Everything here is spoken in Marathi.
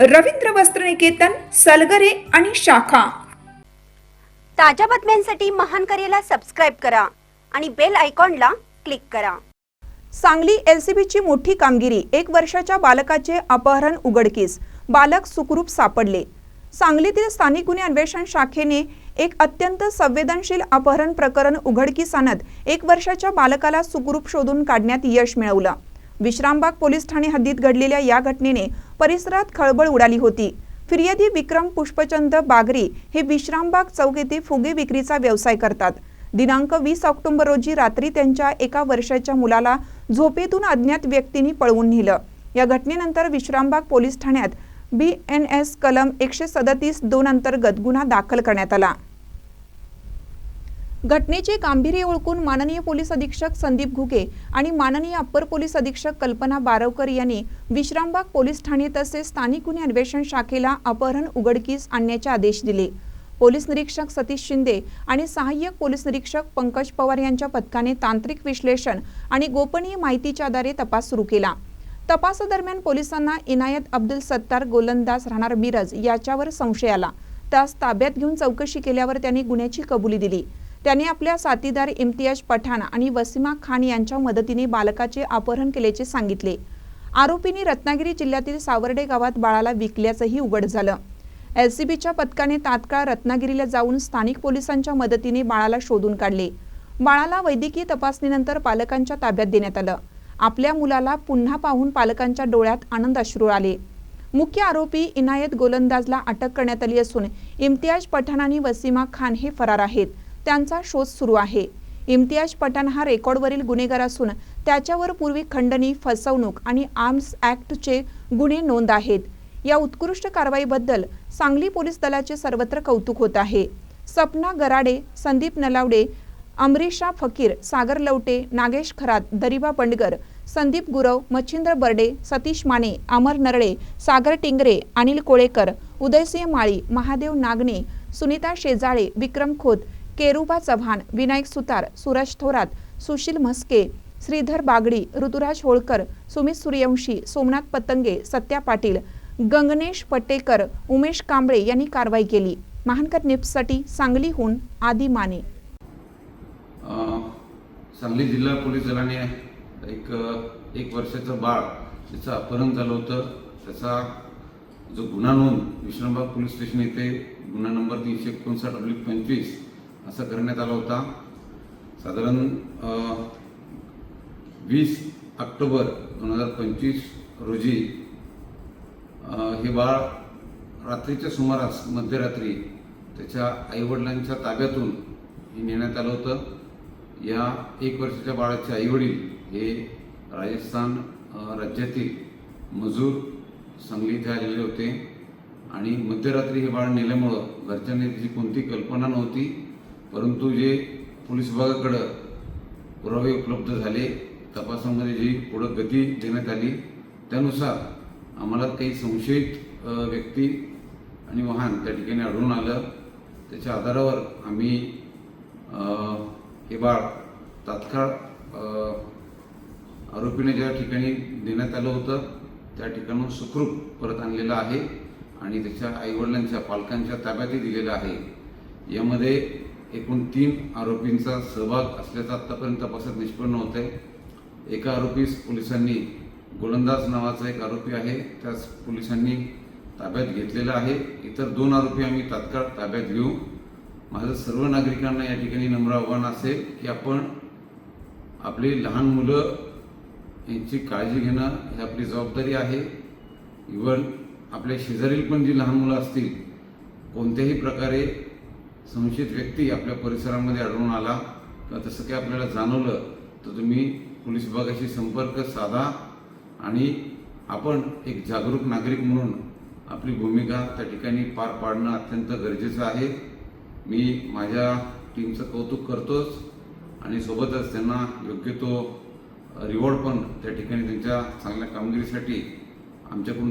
रवींद्र वस्त्रनिकेतन सलगरे आणि शाखा. ताज्या बातम्यांसाठी महान करेला सबस्क्राईब करा आणि बेल आयकॉनला क्लिक करा. सांगली एलसीबीची मोठी कामगिरी एक वर्षाच्या बालकाचे अपहरण उघडकीस. बालक सुखरूप सापडले. सांगलीतील स्थानिक गुन्हे अन्वेषण शाखेने एक अत्यंत संवेदनशील अपहरण प्रकरण उघडकीस आणत एक वर्षाच्या बालकाला सुखरूप शोधून काढण्यात यश मिळवलं. विश्रामबाग पोलीस ठाणे हद्दीत घडलेल्या या घटनेने परिसरात खळबळ उडाली होती. फिर्यादी विक्रम पुष्पचंद बागरी हे विश्रामबाग चौक येथे फुगे विक्रीचा व्यवसाय करतात. दिनांक वीस ऑक्टोबर रोजी रात्री त्यांच्या एका वर्षाच्या मुलाला झोपेतून अज्ञात व्यक्तींनी पळवून नेलं. या घटनेनंतर विश्रामबाग पोलीस ठाण्यात बी एन एस कलम एकशे सदतीस दोन अंतर्गत गुन्हा दाखल करण्यात आला. घटनेचे गांभीर्य ओळखून माननीय पोलीस अधीक्षक संदीप घुगे आणि माननीय अप्पर पोलीस अधीक्षक कल्पना बारवकर यांनी विश्रामबाग पोलीस ठाणे तसेच स्थानिक गुन्हे अन्वेषण शाखेला अपहरण उघडकीस आणण्याचे आदेश दिले. पोलीस निरीक्षक सतीश शिंदे आणि सहाय्यक पोलीस निरीक्षक पंकज पवार यांच्या पथकाने तांत्रिक विश्लेषण आणि गोपनीय माहितीच्या आधारे तपास सुरू केला. तपासादरम्यान पोलिसांना इनायत अब्दुल सत्तार गोलंदाज राहणार मिरज याच्यावर संशय आला. त्यास ताब्यात घेऊन चौकशी केल्यावर त्यांनी गुन्ह्याची कबुली दिली. त्यांनी आपल्या साथीदार इम्तियाज पठाण आणि वसीमा खान यांच्या मदतीने बालकाचे अपहरण केल्याचे सांगितले. आरोपींनी रत्नागिरी जिल्ह्यातील सावर्डे गावात बाळाला विकल्याचंही उघड झालं. एलसीबीच्या पथकाने तात्काळ रत्नागिरीला जाऊन स्थानिक पोलिसांच्या मदतीने बाळाला शोधून काढले. बाळाला वैद्यकीय तपासणीनंतर पालकांच्या ताब्यात देण्यात आलं. आपल्या मुलाला पुन्हा पाहून पालकांच्या डोळ्यात आनंद अश्रू आले. मुख्य आरोपी इनायत गोलंदाजला अटक करण्यात आली असून इम्तियाज पठाण आणि वसीमा खान हे फरार आहेत. त्यांचा शोध सुरू आहे. इम्तियाज पठाण हा रेकॉर्डवरील गुन्हेगार असून त्याच्यावर पूर्वी खंडणी फसवणूक आणि आर्म्स ॲक्टचे गुन्हे नोंद आहेत. या उत्कृष्ट कारवाईबद्दल सांगली पोलीस दलाचे सर्वत्र कौतुक होत आहे. सपना गराडे संदीप नलावडे अमरीशा फकीर सागर लवटे नागेश खरात दरिबा बंडगर संदीप गुरव मच्छिंद्र बर्डे सतीश माने अमर नरळे सागर टिंगरे अनिल कोळेकर उदयसिंह माळी महादेव नागणे सुनीता शेजाळे विक्रम खोत केरुबा चव्हाण विनायक सुतार सुरज थोरात सुशील म्हस्के श्रीधर बागडी ऋतुराज होळकर सुमित सूर्यवंशी सोमनाथ पतंगे सत्या पाटील गंगनेश पटेकर उमेश कांबळे यांनी कारवाई केली. महानकर निप्ससाठी सांगलीहून आदी माने. सांगली जिल्हा पोलीस दलाने एक एक वर्षाचं बाळ त्याचं अपहरण झालं होतं त्याचा जो गुन्हा नोंद विश्रामबाग पोलीस स्टेशन येथे गुन्हा नंबर तीनशे एकोणसाठ अब्लिक पंचवीस असं करण्यात आला होता. साधारण वीस ऑक्टोबर दोन हजार पंचवीस रोजी हे बाळ रात्रीच्या सुमारास मध्यरात्री त्याच्या आईवडिलांच्या ताब्यातून हे नेण्यात आलं होतं. या एक वर्षाच्या बाळाचे आईवडील हे राजस्थान राज्यातील मजूर सांगली इथे आलेले होते. आणि मध्यरात्री हे बाळ नेल्यामुळं घरच्यांनी त्याची कोणती कल्पना नव्हती. परंतु जे पोलीस विभागाकडं पुरावे उपलब्ध झाले तपासामध्ये जी पुढं गती देण्यात आली त्यानुसार आम्हाला काही संशयित व्यक्ती आणि वाहन त्या ठिकाणी आढळून आलं. त्याच्या आधारावर आम्ही हे बाळ तात्काळ आरोपीने ज्या ठिकाणी देण्यात आलं होतं त्या ठिकाणून सुखरूप परत आणलेलं आहे आणि त्याच्या आईवडिलांच्या पालकांच्या ताब्यातही दिलेलं आहे. यामध्ये एकूण तीन आरोपींचा सहभाग असल्याचं आत्तापर्यंत तपासात निष्पन्न होत आहे एका आरोपीस पोलिसांनी गोलंदाज नावाचा एक आरोपी आहे त्यास पोलिसांनी ताब्यात घेतलेला आहे. इतर दोन आरोपी आम्ही तात्काळ ताब्यात घेऊ. माझं सर्व नागरिकांना या ठिकाणी नम्र आव्हान असेल की आपण आपली लहान मुलं यांची काळजी घेणं ही आपली जबाबदारी आहे. इवन आपल्या शेजारील पण जी लहान मुलं असतील कोणत्याही प्रकारे संशयित व्यक्ती आपल्या परिसरामध्ये आढळून आला. किंवा तसं काही आपल्याला जाणवलं. तर तुम्ही पोलीस विभागाशी संपर्क साधा आणि आपण एक जागरूक नागरिक म्हणून आपली भूमिका त्या ठिकाणी पार पाडणं अत्यंत गरजेचं आहे. मी माझ्या टीमचं कौतुक करतोच आणि सोबतच त्यांना योग्य तो रिवॉर्ड पण त्या ठिकाणी त्यांच्या चांगल्या कामगिरीसाठी आमच्याकडून